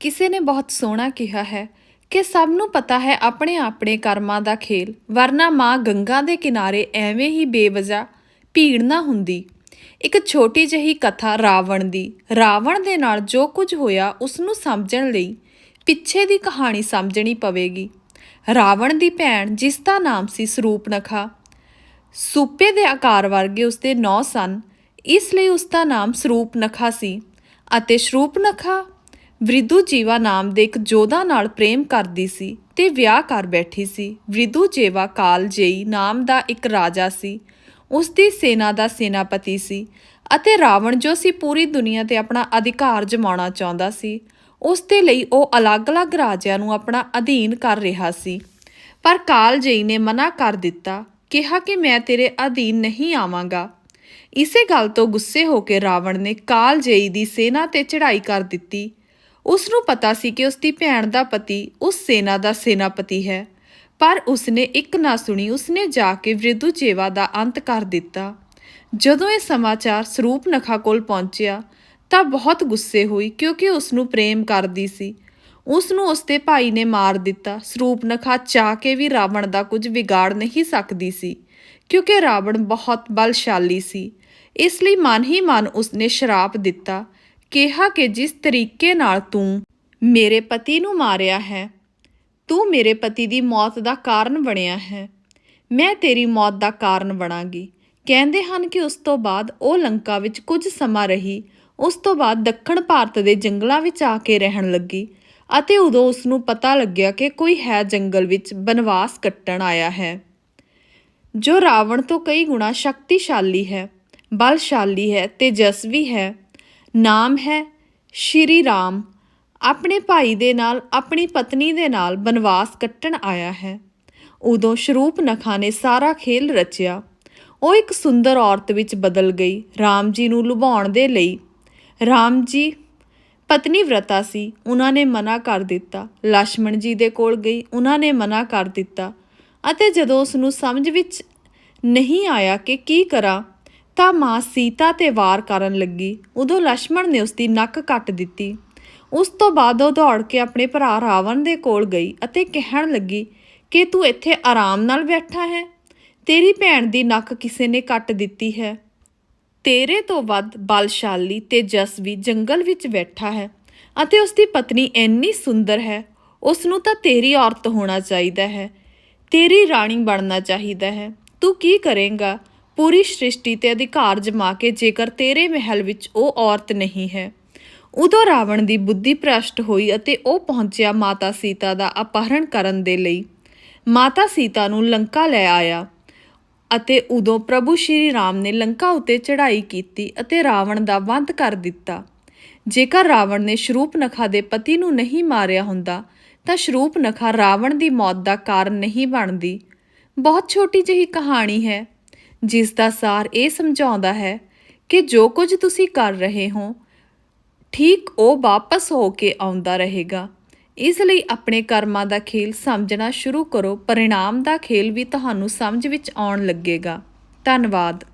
ਕਿਸੇ ਨੇ ਬਹੁਤ ਸੋਹਣਾ ਕਿਹਾ ਹੈ ਕਿ ਸਭ ਨੂੰ ਪਤਾ ਹੈ ਆਪਣੇ ਆਪਣੇ ਕਰਮਾਂ ਦਾ ਖੇਲ, ਵਰਨਾ ਮਾਂ ਗੰਗਾ ਦੇ ਕਿਨਾਰੇ ਐਵੇਂ ਹੀ ਬੇਵਜਾ ਭੀੜ ਨਾ ਹੁੰਦੀ। ਇੱਕ ਛੋਟੀ ਜਿਹੀ ਕਥਾ ਰਾਵਣ ਦੀ। ਰਾਵਣ ਦੇ ਨਾਲ ਜੋ ਕੁਝ ਹੋਇਆ ਉਸ ਨੂੰ ਸਮਝਣ ਲਈ ਪਿੱਛੇ ਦੀ ਕਹਾਣੀ ਸਮਝਣੀ ਪਵੇਗੀ। ਰਾਵਣ ਦੀ ਭੈਣ ਜਿਸ ਦਾ ਨਾਮ ਸੀ ਸਰੂਪਨਖਾ, ਸੂਪੇ ਦੇ ਆਕਾਰ ਵਰਗੇ ਉਸਦੇ ਨੌ ਸਨ। ਇਸ ਲਈ ਉਸ ਦਾ ਨਾਮ ਸਰੂਪਨਖਾ ਸੀ ਅਤੇ ਸਰੂਪਨਖਾ ਵ੍ਰਿਧੂ ਜੀਵਾ ਨਾਮ ਦੇ ਇੱਕ ਜੋਧਾ ਨਾਲ ਪ੍ਰੇਮ ਕਰਦੀ ਸੀ ਤੇ ਵਿਆਹ ਕਰ ਬੈਠੀ ਸੀ। ਵ੍ਰਿਧੂ ਜੇਵਾ ਕਾਲਜੇਈ ਨਾਮ ਦਾ ਇੱਕ ਰਾਜਾ ਸੀ। ਉਸ ਦੀ ਸੈਨਾ ਦਾ ਸੈਨਾਪਤੀ ਸੀ ਅਤੇ ਰਾਵਣ ਜੋ ਸੀ ਪੂਰੀ ਦੁਨੀਆ ਤੇ ਆਪਣਾ ਅਧਿਕਾਰ ਜਮਾਉਣਾ ਚਾਹੁੰਦਾ ਸੀ। ਉਸ ਦੇ ਲਈ ਉਹ ਅਲੱਗ-ਅਲੱਗ ਰਾਜਿਆਂ ਨੂੰ ਆਪਣਾ ਅਧੀਨ ਕਰ ਰਿਹਾ ਸੀ। ਪਰ ਕਾਲਜੇਈ ਨੇ ਮਨਾ ਕਰ ਦਿੱਤਾ, ਕਿਹਾ ਕਿ ਮੈਂ ਤੇਰੇ ਅਧੀਨ ਨਹੀਂ ਆਵਾਂਗਾ। ਇਸੇ ਗੱਲ ਤੋਂ ਗੁੱਸੇ ਹੋ ਕੇ ਰਾਵਣ ਨੇ ਕਾਲਜੇਈ ਦੀ ਸੈਨਾ ਤੇ ਚੜ੍ਹਾਈ ਕਰ ਦਿੱਤੀ ਉਸ ਨੂੰ ਪਤਾ ਸੀ ਕਿ ਉਸ ਦੀ ਭੈਣ ਦਾ ਪਤੀ ਉਸ ਸੈਨਾ ਦਾ ਸੈਨਾਪਤੀ ਹੈ, ਪਰ ਉਸਨੇ ਇੱਕ ਨਾ ਸੁਣੀ, ਉਸਨੇ ਜਾ ਕੇ ਵ੍ਰਿਦੁਜੇਵਾ ਦਾ ਅੰਤ ਕਰ ਦਿੱਤਾ। ਜਦੋਂ ਇਹ ਸਮਾਚਾਰ ਸਰੂਪ ਨਖਾ ਕੋਲ ਪਹੁੰਚਿਆ, ਤਾਂ ਬਹੁਤ ਗੁੱਸੇ ਹੋਈ ਕਿਉਂਕਿ ਉਸ ਨੂੰ ਪ੍ਰੇਮ ਕਰਦੀ ਸੀ। ਉਸ ਨੂੰ ਉਸਦੇ ਭਾਈ ਨੇ ਮਾਰ ਦਿੱਤਾ। ਸਰੂਪ ਨਖਾ ਚਾਹ ਕੇ ਵੀ ਰਾਵਣ ਦਾ ਕੁਝ ਵਿਗਾੜ ਨਹੀਂ ਸਕਦੀ ਸੀ, ਕਿਉਂਕਿ ਰਾਵਣ ਬਹੁਤ ਬਲਸ਼ਾਲੀ ਸੀ। ਇਸ ਲਈ ਮਨ ਹੀ ਮਨ ਉਸਨੇ ਸ਼ਰਾਪ ਦਿੱਤਾ। ਕਿਹਾ ਕਿ ਜਿਸ ਤਰੀਕੇ ਨਾਲ ਤੂੰ ਮੇਰੇ ਪਤੀ ਨੂੰ ਮਾਰਿਆ ਹੈ, ਤੂੰ ਮੇਰੇ ਪਤੀ ਦੀ ਮੌਤ ਦਾ ਕਾਰਨ ਬਣਿਆ ਹੈ। ਮੈਂ ਤੇਰੀ ਮੌਤ ਦਾ ਕਾਰਨ ਬਣਾਂਗੀ। ਕਹਿੰਦੇ ਹਨ ਕਿ ਉਸ ਤੋਂ ਬਾਅਦ ਉਹ ਲੰਕਾ ਵਿੱਚ ਕੁਝ ਸਮਾਂ ਰਹੀ। ਉਸ ਤੋਂ ਬਾਅਦ ਦੱਖਣ ਭਾਰਤ ਦੇ ਜੰਗਲਾਂ ਵਿੱਚ ਆ ਕੇ ਰਹਿਣ ਲੱਗੀ ਅਤੇ ਉਦੋਂ ਉਸ ਨੂੰ ਪਤਾ ਲੱਗਿਆ ਕਿ ਕੋਈ ਹੈ ਜੰਗਲ ਵਿੱਚ ਬਨਵਾਸ ਕੱਟਣ ਆਇਆ ਹੈ, ਜੋ ਰਾਵਣ ਤੋਂ ਕਈ ਗੁਣਾ ਸ਼ਕਤੀਸ਼ਾਲੀ ਹੈ, ਬਲਸ਼ਾਲੀ ਹੈ ਤੇਜਸਵੀ ਹੈ। ਨਾਮ ਹੈ ਸ਼੍ਰੀ ਰਾਮ। ਆਪਣੇ ਭਾਈ ਦੇ ਨਾਲ ਆਪਣੀ ਪਤਨੀ ਦੇ ਨਾਲ ਬਨਵਾਸ ਕੱਟਣ ਆਇਆ ਹੈ। ਉਦੋਂ ਸ਼ਰੂਪਨਖਾ ਨੇ ਸਾਰਾ ਖੇਲ ਰਚਿਆ। ਉਹ ਇੱਕ ਸੁੰਦਰ ਔਰਤ ਵਿੱਚ ਬਦਲ ਗਈ। ਰਾਮ ਜੀ ਨੂੰ ਲੁਭਾਉਣ ਦੇ ਲਈ ਰਾਮ ਜੀ ਪਤਨੀ ਵਰਤਾ ਸੀ। ਉਹਨਾਂ ਨੇ ਮਨਾ ਕਰ ਦਿੱਤਾ। ਲక్ష్మణ ਜੀ ਦੇ ਕੋਲ ਗਈ। ਉਹਨਾਂ ਨੇ ਮਨਾ ਕਰ ਦਿੱਤਾ। ਅਤੇ ਜਦੋਂ ਉਸ ਨੂੰ ਸਮਝ ਵਿੱਚ ਨਹੀਂ ਆਇਆ ਕਿ ਕੀ ਕਰਾਂ ਤਾਂ ਮਾਂ ਸੀਤਾ ਤੇ ਵਾਰ ਕਰਨ ਲੱਗੀ। ਉਦੋਂ ਲక్ష్మణ ਨੇ ਉਸ ਦੀ ਨੱਕ ਕੱਟ ਦਿੱਤੀ। ਉਸ ਤੋਂ ਬਾਅਦ ਉਹ ਦੌੜ ਕੇ ਆਪਣੇ ਭਰਾ ਰਾਵਣ ਦੇ ਕੋਲ ਗਈ ਅਤੇ ਕਹਿਣ ਲੱਗੀ, ਕਿ ਤੂੰ ਇੱਥੇ ਆਰਾਮ ਨਾਲ ਬੈਠਾ ਹੈ? ਤੇਰੀ ਭੈਣ ਦੀ ਨੱਕ ਕਿਸੇ ਨੇ ਕੱਟ ਦਿੱਤੀ ਹੈ। ਤੇਰੇ ਤੋਂ ਵੱਧ ਬਲਸ਼ਾਲੀ ਤੇ ਜਸਵੀ ਜੰਗਲ ਵਿੱਚ ਬੈਠਾ ਹੈ ਅਤੇ ਉਸ ਦੀ ਪਤਨੀ ਇੰਨੀ ਸੁੰਦਰ ਹੈ। ਉਸ ਨੂੰ ਤਾਂ ਤੇਰੀ ਔਰਤ ਹੋਣਾ ਚਾਹੀਦਾ ਹੈ। ਤੇਰੀ ਰਾਣੀ ਬਣਨਾ ਚਾਹੀਦਾ ਹੈ। ਤੂੰ ਕੀ ਕਰੇਂਗਾ? ਪੂਰੀ ਸ੍ਰਿਸ਼ਟੀ ਤੇ ਅਧਿਕਾਰ ਜਮਾ ਕੇ ਜੇਕਰ ਤੇਰੇ ਮਹਿਲ ਵਿੱਚ ਉਹ ਔਰਤ ਨਹੀਂ ਹੈ। ਉਦੋਂ ਰਾਵਣ ਦੀ ਬੁੱਧੀ ਭ੍ਰਸ਼ਟ ਹੋਈ ਅਤੇ ਉਹ ਪਹੁੰਚਿਆ ਮਾਤਾ ਸੀਤਾ ਦਾ ਅਪਹਰਣ ਕਰਨ ਦੇ ਲਈ। ਮਾਤਾ ਸੀਤਾ ਨੂੰ ਲੰਕਾ ਲੈ ਆਇਆ ਅਤੇ ਉਦੋਂ ਪ੍ਰਭੂ ਸ਼੍ਰੀ ਰਾਮ ਨੇ ਲੰਕਾ ਉਤੇ ਚੜ੍ਹਾਈ ਕੀਤੀ ਅਤੇ ਰਾਵਣ ਦਾ ਵੰਧ ਕਰ ਦਿੱਤਾ। ਜੇਕਰ ਰਾਵਣ ਨੇ ਸ਼ਰੂਪਨਖਾ ਦੇ ਪਤੀ ਨੂੰ ਨਹੀਂ ਮਾਰਿਆ ਹੁੰਦਾ, ਤਾਂ ਸ਼ਰੂਪਨਖਾ ਰਾਵਣ ਦੀ ਮੌਤ ਦਾ ਕਾਰਨ ਨਹੀਂ ਬਣਦੀ। ਬਹੁਤ ਛੋਟੀ ਜਿਹੀ ਕਹਾਣੀ ਹੈ। ਜਿਸ ਦਾ ਸਾਰ ਇਹ ਸਮਝਾਉਂਦਾ ਹੈ ਕਿ ਜੋ ਕੁਝ ਤੁਸੀਂ ਕਰ ਰਹੇ ਹੋ, ਠੀਕ ਉਹ ਵਾਪਸ ਹੋ ਕੇ ਆਉਂਦਾ ਰਹੇਗਾ। ਇਸ ਲਈ ਆਪਣੇ ਕਰਮਾਂ ਦਾ ਖੇਲ ਸਮਝਣਾ ਸ਼ੁਰੂ ਕਰੋ, ਪਰਿਣਾਮ ਦਾ ਖੇਲ ਵੀ ਤੁਹਾਨੂੰ ਸਮਝ ਵਿੱਚ ਆਉਣ ਲੱਗੇਗਾ। ਧੰਨਵਾਦ।